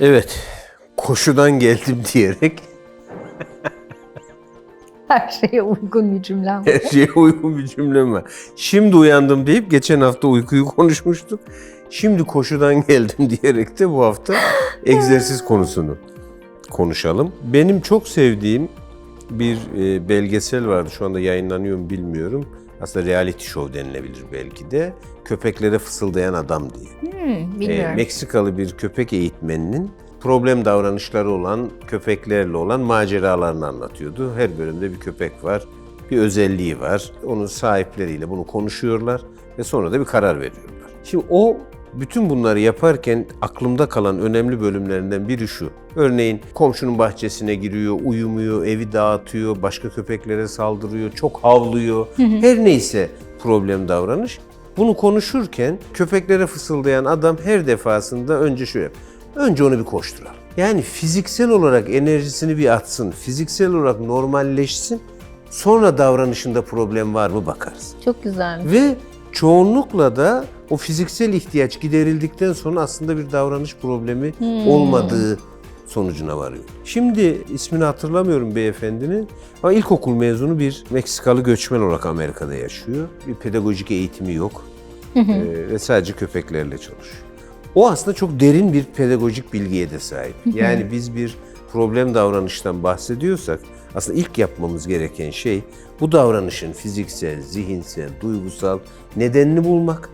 Evet, koşudan geldim diyerek Her şeye uygun bir cümlem. her şeye uygun bir cümlem var. Şimdi uyandım deyip geçen hafta uykuyu konuşmuştuk. Şimdi koşudan geldim diyerek de bu hafta egzersiz konusunu konuşalım. Benim çok sevdiğim bir e, belgesel vardı. Şu anda yayınlanıyor mu bilmiyorum. Aslında reality show denilebilir belki de. Köpeklere fısıldayan adam diye. Hmm, E. Meksikalı bir köpek eğitmeninin problem davranışları olan köpeklerle olan maceralarını anlatıyordu. Her bölümde bir köpek var, bir özelliği var. Onun sahipleriyle bunu konuşuyorlar ve sonra da bir karar veriyorlar. Şimdi o bütün bunları yaparken aklımda kalan önemli bölümlerinden biri şu. Örneğin komşunun bahçesine giriyor, uyumuyor, evi dağıtıyor, başka köpeklere saldırıyor, çok havlıyor. Her neyse problem davranış. Bunu konuşurken köpeklere fısıldayan adam her defasında önce şöyle. Önce onu bir koşturalım. Yani fiziksel olarak enerjisini bir atsın, fiziksel olarak normalleşsin. Sonra davranışında problem var mı bakarız. Çok güzelmiş. Ve çoğunlukla da o fiziksel ihtiyaç giderildikten sonra aslında bir davranış problemi olmadığı sonucuna varıyor. Şimdi ismini hatırlamıyorum beyefendinin ama ilkokul mezunu bir Meksikalı göçmen olarak Amerika'da yaşıyor. Bir pedagojik eğitimi yok Ee, ve sadece köpeklerle çalışıyor. O aslında çok derin bir pedagojik bilgiye de sahip. Yani biz bir problem davranıştan bahsediyorsak aslında ilk yapmamız gereken şey bu davranışın fiziksel, zihinsel, duygusal nedenini bulmak.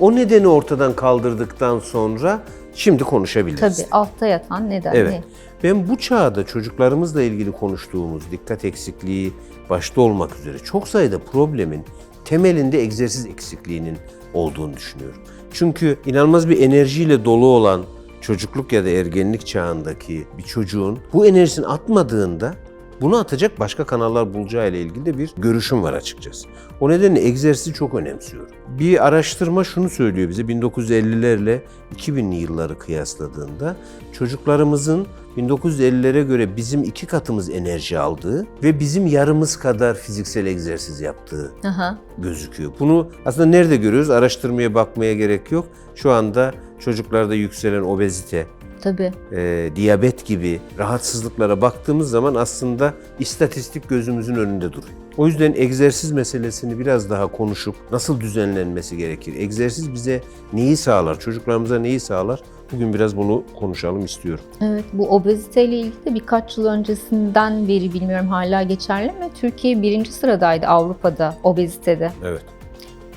O nedeni ortadan kaldırdıktan sonra şimdi konuşabiliriz. Tabii altta yatan neden Evet. ne? Ben bu çağda çocuklarımızla ilgili konuştuğumuz dikkat eksikliği başta olmak üzere çok sayıda problemin temelinde egzersiz eksikliğinin olduğunu düşünüyorum. Çünkü inanılmaz bir enerjiyle dolu olan çocukluk ya da ergenlik çağındaki bir çocuğun bu enerjisini atmadığında bunu atacak başka kanallar bulacağı ile ilgili de bir görüşüm var açıkçası. O nedenle egzersizi çok önemsiyorum. Bir araştırma şunu söylüyor bize 1950'lerle 2000'li yılları kıyasladığında çocuklarımızın 1950'lere göre bizim iki katımız enerji aldığı ve bizim yarımız kadar fiziksel egzersiz yaptığı Aha. gözüküyor. Bunu aslında nerede görüyoruz? Araştırmaya bakmaya gerek yok. Şu anda çocuklarda yükselen obezite, Tabii. e, diyabet gibi rahatsızlıklara baktığımız zaman aslında istatistik gözümüzün önünde duruyor. O yüzden egzersiz meselesini biraz daha konuşup nasıl düzenlenmesi gerekir? Egzersiz bize neyi sağlar? Çocuklarımıza neyi sağlar? Bugün biraz bunu konuşalım istiyorum. Evet bu obeziteyle ilgili de birkaç yıl öncesinden beri bilmiyorum hala geçerli mi? Türkiye birinci sıradaydı Avrupa'da obezitede. Evet.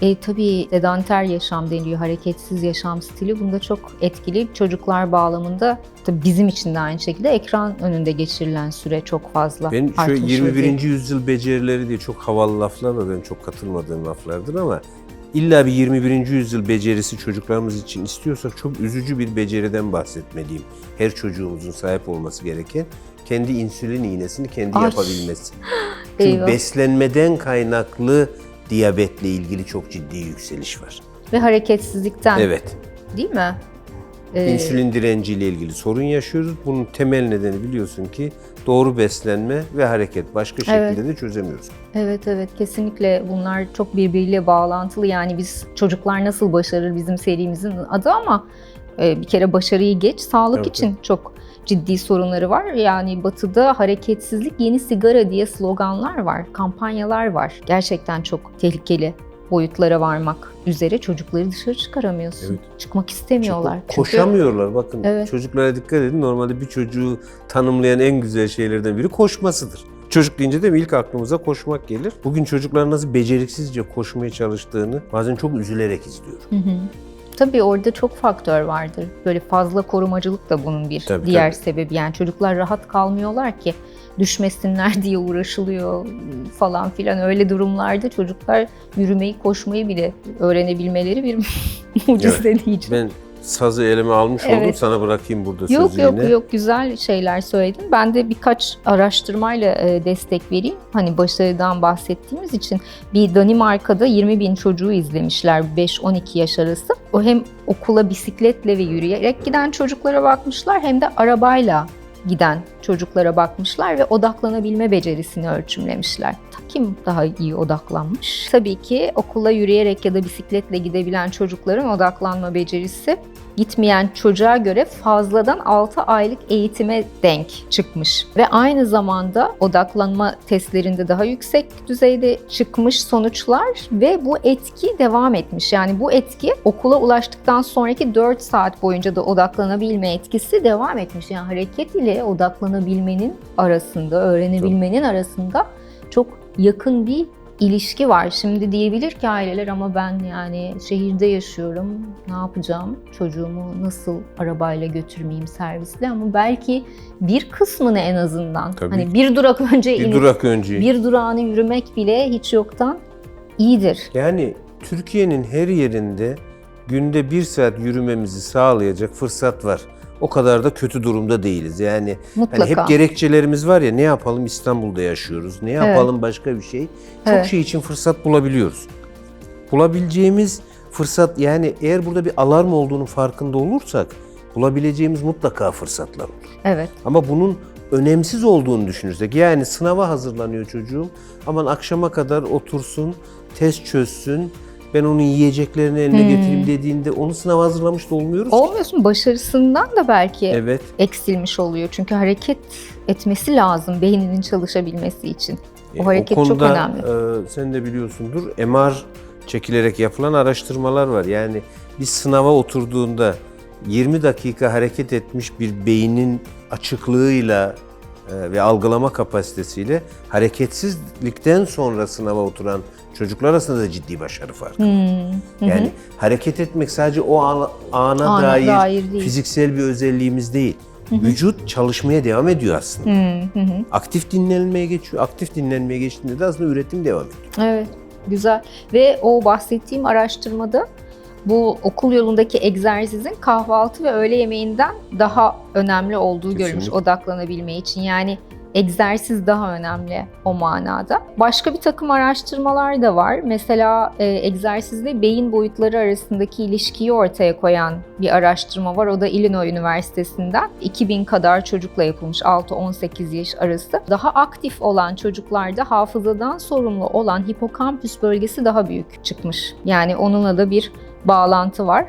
E, tabii sedanter yaşam deniliyor, hareketsiz yaşam stili. Bunda çok etkili. Çocuklar bağlamında tabii bizim için de aynı şekilde ekran önünde geçirilen süre çok fazla Ben şu artmış 21. vaziyette. yüzyıl becerileri diye çok havalı laflar var. Benim çok katılmadığım laflardır ama illa bir 21. yüzyıl becerisi çocuklarımız için istiyorsak çok üzücü bir beceriden bahsetmeliyim. Her çocuğumuzun sahip olması gereken kendi insülin iğnesini kendi Ay. yapabilmesi. Çünkü Eyvah. beslenmeden kaynaklı diyabetle ilgili çok ciddi yükseliş var. Ve hareketsizlikten Evet. değil mi? Ee, İnsülin direnciyle ilgili sorun yaşıyoruz. Bunun temel nedeni biliyorsun ki doğru beslenme ve hareket. Başka şekilde Evet. de çözemiyoruz. Evet evet kesinlikle bunlar çok birbiriyle bağlantılı. Yani biz çocuklar nasıl başarır bizim serimizin adı ama e, bir kere başarıyı geç sağlık Evet, için çok ciddi sorunları var. Yani batıda hareketsizlik yeni sigara diye sloganlar var, kampanyalar var. Gerçekten çok tehlikeli boyutlara varmak üzere çocukları dışarı çıkaramıyorsun. Evet. Çıkmak istemiyorlar. Çünkü Çünkü- koşamıyorlar. Bakın Evet. çocuklara dikkat edin. Normalde bir çocuğu tanımlayan en güzel şeylerden biri koşmasıdır. Çocuk deyince de ilk aklımıza koşmak gelir. Bugün çocuklar nasıl beceriksizce koşmaya çalıştığını bazen çok üzülerek izliyorum. Hı hı. Tabii orada çok faktör vardır. Böyle fazla korumacılık da bunun bir Tabii, diğer tabii. sebebi. Yani çocuklar rahat kalmıyorlar ki düşmesinler diye uğraşılıyor falan filan. Öyle durumlarda çocuklar yürümeyi, koşmayı bile öğrenebilmeleri bir mucize diyeceğim. Ben sazı elime almış oldum. Evet. Sana bırakayım burada Yok sözü yok yine. yok güzel şeyler söyledin. Ben de birkaç araştırmayla e, destek vereyim. Hani başarıdan bahsettiğimiz için bir Danimarka'da 20 bin çocuğu izlemişler 5-12 yaş arası. O hem okula bisikletle ve yürüyerek giden çocuklara bakmışlar hem de arabayla giden çocuklara bakmışlar ve odaklanabilme becerisini ölçümlemişler. Kim daha iyi odaklanmış? Tabii ki okula yürüyerek ya da bisikletle gidebilen çocukların odaklanma becerisi gitmeyen çocuğa göre fazladan 6 aylık eğitime denk çıkmış. Ve aynı zamanda odaklanma testlerinde daha yüksek düzeyde çıkmış sonuçlar ve bu etki devam etmiş. Yani bu etki okula ulaştıktan sonraki 4 saat boyunca da odaklanabilme etkisi devam etmiş. Yani hareket ile odaklanabilmenin arasında, öğrenebilmenin arasında çok yakın bir ilişki var. Şimdi diyebilir ki aileler ama ben yani şehirde yaşıyorum. Ne yapacağım? Çocuğumu nasıl arabayla götürmeyeyim servisle ama belki bir kısmını en azından Tabii. hani bir durak önce Bir inip durak önce. bir durağını yürümek bile hiç yoktan iyidir. Yani Türkiye'nin her yerinde günde bir saat yürümemizi sağlayacak fırsat var. O kadar da kötü durumda değiliz. Yani Mutlaka. hani hep gerekçelerimiz var ya ne yapalım İstanbul'da yaşıyoruz, ne yapalım başka bir şey. Çok Evet. şey için fırsat bulabiliyoruz. Bulabileceğimiz fırsat yani eğer burada bir alarm olduğunu farkında olursak bulabileceğimiz mutlaka fırsatlar olur. Evet. Ama bunun önemsiz olduğunu düşünürsek yani sınava hazırlanıyor çocuğum aman akşama kadar otursun, test çözsün, ben onun yiyeceklerini eline getireyim dediğinde onu sınava hazırlamış da olmuyoruz ki. Olmuyorsun başarısından da belki Evet. eksilmiş oluyor. Çünkü hareket etmesi lazım beyninin çalışabilmesi için. O E, hareket o çok konuda, önemli. e, sen de biliyorsundur MR çekilerek yapılan araştırmalar var. Yani bir sınava oturduğunda 20 dakika hareket etmiş bir beynin açıklığıyla ve algılama kapasitesiyle hareketsizlikten sonra sınava oturan çocuklar arasında da ciddi başarı farkı. Hmm, hı hı. Yani hareket etmek sadece o ana, ana, Ana dair, dair değil. fiziksel bir özelliğimiz değil. Vücut çalışmaya devam ediyor aslında. Hı hı hı. Aktif dinlenmeye geçiyor. Aktif dinlenmeye geçtiğinde de aslında üretim devam ediyor. Evet, güzel. Ve o bahsettiğim araştırmada bu okul yolundaki egzersizin kahvaltı ve öğle yemeğinden daha önemli olduğu görülmüş Kesinlikle. odaklanabilme için. Yani egzersiz daha önemli o manada. Başka bir takım araştırmalar da var. Mesela e, egzersizle beyin boyutları arasındaki ilişkiyi ortaya koyan bir araştırma var. O da Illinois Üniversitesi'nden. 2000 kadar çocukla yapılmış 6-18 yaş arası. Daha aktif olan çocuklarda hafızadan sorumlu olan hipokampüs bölgesi daha büyük çıkmış. Yani onunla da bir bağlantı var.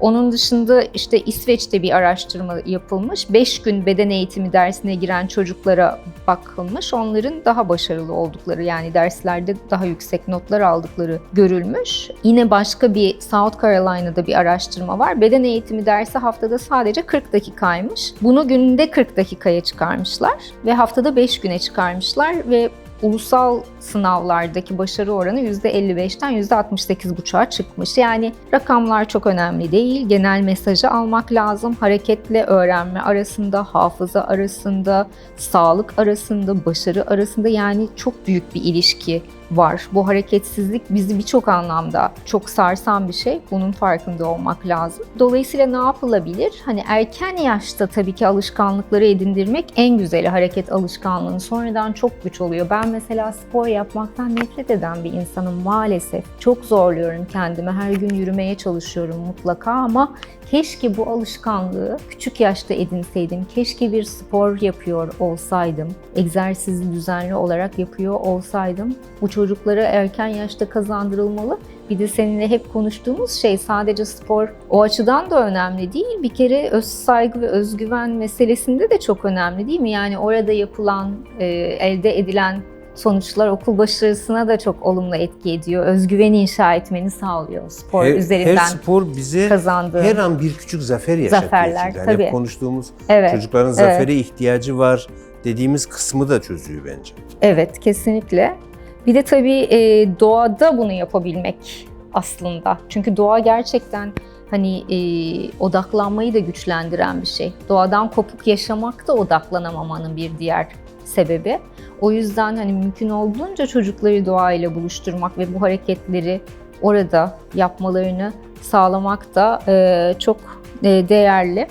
Onun dışında işte İsveç'te bir araştırma yapılmış. 5 gün beden eğitimi dersine giren çocuklara bakılmış. Onların daha başarılı oldukları yani derslerde daha yüksek notlar aldıkları görülmüş. Yine başka bir South Carolina'da bir araştırma var. Beden eğitimi dersi haftada sadece 40 dakikaymış. Bunu günde 40 dakikaya çıkarmışlar ve haftada 5 güne çıkarmışlar ve ulusal sınavlardaki başarı oranı %55'ten %68,5'a çıkmış. Yani rakamlar çok önemli değil. Genel mesajı almak lazım. Hareketle öğrenme arasında, hafıza arasında, sağlık arasında, başarı arasında yani çok büyük bir ilişki var. Bu hareketsizlik bizi birçok anlamda çok sarsan bir şey. Bunun farkında olmak lazım. Dolayısıyla ne yapılabilir? Hani erken yaşta tabii ki alışkanlıkları edindirmek en güzeli hareket alışkanlığını. Sonradan çok güç oluyor. Ben mesela spor yapmaktan nefret eden bir insanım maalesef. Çok zorluyorum kendimi. Her gün yürümeye çalışıyorum mutlaka ama keşke bu alışkanlığı küçük yaşta edinseydim. Keşke bir spor yapıyor olsaydım. Egzersizi düzenli olarak yapıyor olsaydım. Bu çocuklara erken yaşta kazandırılmalı. Bir de seninle hep konuştuğumuz şey sadece spor o açıdan da önemli değil. Bir kere öz saygı ve özgüven meselesinde de çok önemli değil mi? Yani orada yapılan, e, elde edilen sonuçlar okul başarısına da çok olumlu etki ediyor. Özgüveni inşa etmeni sağlıyor spor Her, üzerinden her spor bize kazandığın. her an bir küçük zafer yaşatıyor. Zaferler, çünkü. Hani tabii. Hep konuştuğumuz Evet. çocukların zafere ihtiyacı var dediğimiz kısmı da çözüyor bence. Evet, kesinlikle. Bir de tabii e, doğada bunu yapabilmek aslında. Çünkü doğa gerçekten hani e, odaklanmayı da güçlendiren bir şey. Doğadan kopuk yaşamak da odaklanamamanın bir diğer sebebi. O yüzden hani mümkün olduğunca çocukları doğayla buluşturmak ve bu hareketleri orada yapmalarını sağlamak da e, çok e, değerli.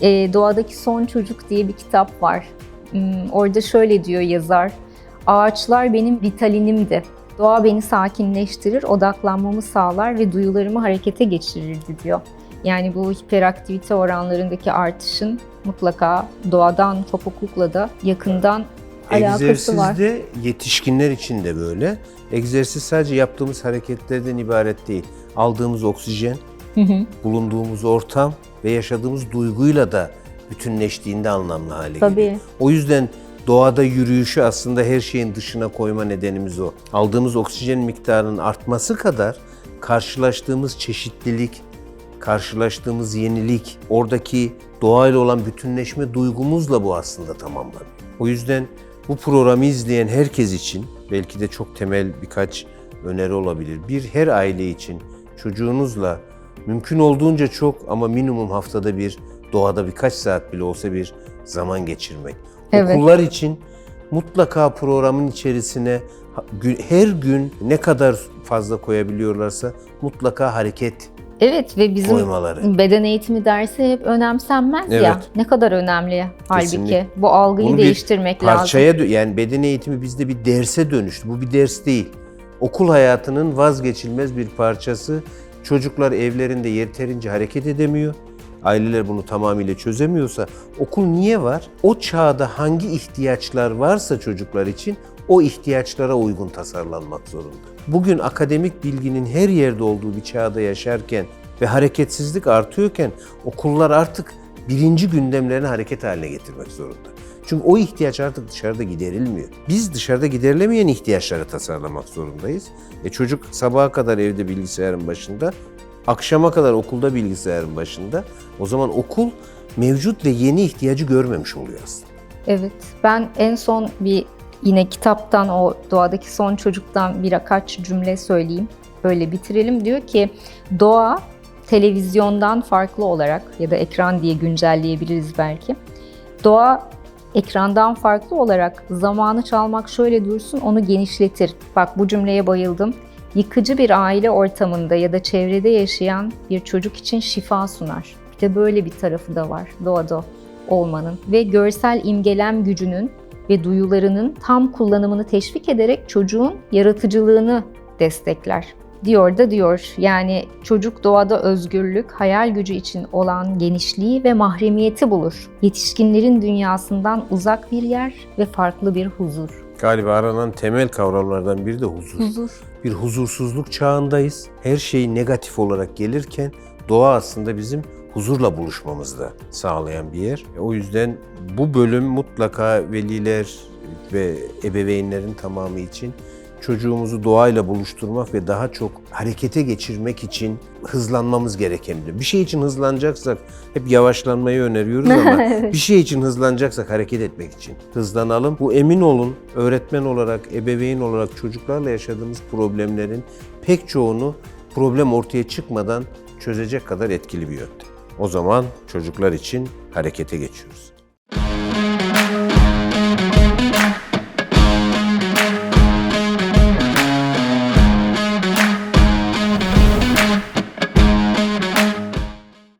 E, Doğadaki Son Çocuk diye bir kitap var. Hmm, Orada şöyle diyor yazar. Ağaçlar benim vitalinimdi. Doğa beni sakinleştirir, odaklanmamı sağlar ve duyularımı harekete geçirirdi diyor. Yani bu hiperaktivite oranlarındaki artışın mutlaka doğadan, topuklukla da yakından alakası var. Egzersizde yetişkinler için de böyle. Egzersiz sadece yaptığımız hareketlerden ibaret değil. Aldığımız oksijen, bulunduğumuz ortam ve yaşadığımız duyguyla da bütünleştiğinde anlamlı hale Tabii. geliyor. O yüzden doğada yürüyüşü aslında her şeyin dışına koyma nedenimiz o. Aldığımız oksijen miktarının artması kadar karşılaştığımız çeşitlilik, karşılaştığımız yenilik, oradaki doğayla olan bütünleşme duygumuzla bu aslında tamamlanıyor. O yüzden bu programı izleyen herkes için belki de çok temel birkaç öneri olabilir. Bir, her aile için çocuğunuzla mümkün olduğunca çok ama minimum haftada bir doğada birkaç saat bile olsa bir zaman geçirmek. Evet. Okullar için mutlaka programın içerisine her gün ne kadar fazla koyabiliyorlarsa mutlaka hareket Evet ve bizim Koymaları. beden eğitimi dersi hep önemsenmez ya. Evet. Ne kadar önemli halbuki. Kesinlikle. Bu algıyı Bunu bir değiştirmek lazım. parçaya dö- yani beden eğitimi bizde bir derse dönüştü. Bu bir ders değil. Okul hayatının vazgeçilmez bir parçası. Çocuklar evlerinde yeterince hareket edemiyor. Aileler bunu tamamıyla çözemiyorsa okul niye var? O çağda hangi ihtiyaçlar varsa çocuklar için o ihtiyaçlara uygun tasarlanmak zorunda. Bugün akademik bilginin her yerde olduğu bir çağda yaşarken ve hareketsizlik artıyorken okullar artık birinci gündemlerini hareket haline getirmek zorunda. Çünkü o ihtiyaç artık dışarıda giderilmiyor. Biz dışarıda giderilemeyen ihtiyaçları tasarlamak zorundayız. E çocuk sabaha kadar evde bilgisayarın başında, akşama kadar okulda bilgisayarın başında. O zaman okul mevcut ve yeni ihtiyacı görmemiş oluyor aslında. Evet. Ben en son bir yine kitaptan o doğadaki son çocuktan birkaç cümle söyleyeyim. Böyle bitirelim. Diyor ki doğa televizyondan farklı olarak ya da ekran diye güncelleyebiliriz belki. Doğa ekrandan farklı olarak zamanı çalmak şöyle dursun onu genişletir. Bak bu cümleye bayıldım. Yıkıcı bir aile ortamında ya da çevrede yaşayan bir çocuk için şifa sunar. Bir de böyle bir tarafı da var doğada olmanın ve görsel imgelem gücünün ve duyularının tam kullanımını teşvik ederek çocuğun yaratıcılığını destekler. Diyor da diyor yani çocuk doğada özgürlük, hayal gücü için olan genişliği ve mahremiyeti bulur. Yetişkinlerin dünyasından uzak bir yer ve farklı bir huzur. Galiba aranan temel kavramlardan biri de huzur. Huzur. bir huzursuzluk çağındayız. Her şey negatif olarak gelirken doğa aslında bizim huzurla buluşmamızda sağlayan bir yer. O yüzden bu bölüm mutlaka veliler ve ebeveynlerin tamamı için çocuğumuzu doğayla buluşturmak ve daha çok harekete geçirmek için hızlanmamız gereken bir. Bir şey için hızlanacaksak hep yavaşlanmayı öneriyoruz ama bir şey için hızlanacaksak hareket etmek için hızlanalım. Bu emin olun öğretmen olarak, ebeveyn olarak çocuklarla yaşadığımız problemlerin pek çoğunu problem ortaya çıkmadan çözecek kadar etkili bir yöntem. O zaman çocuklar için harekete geçiyoruz.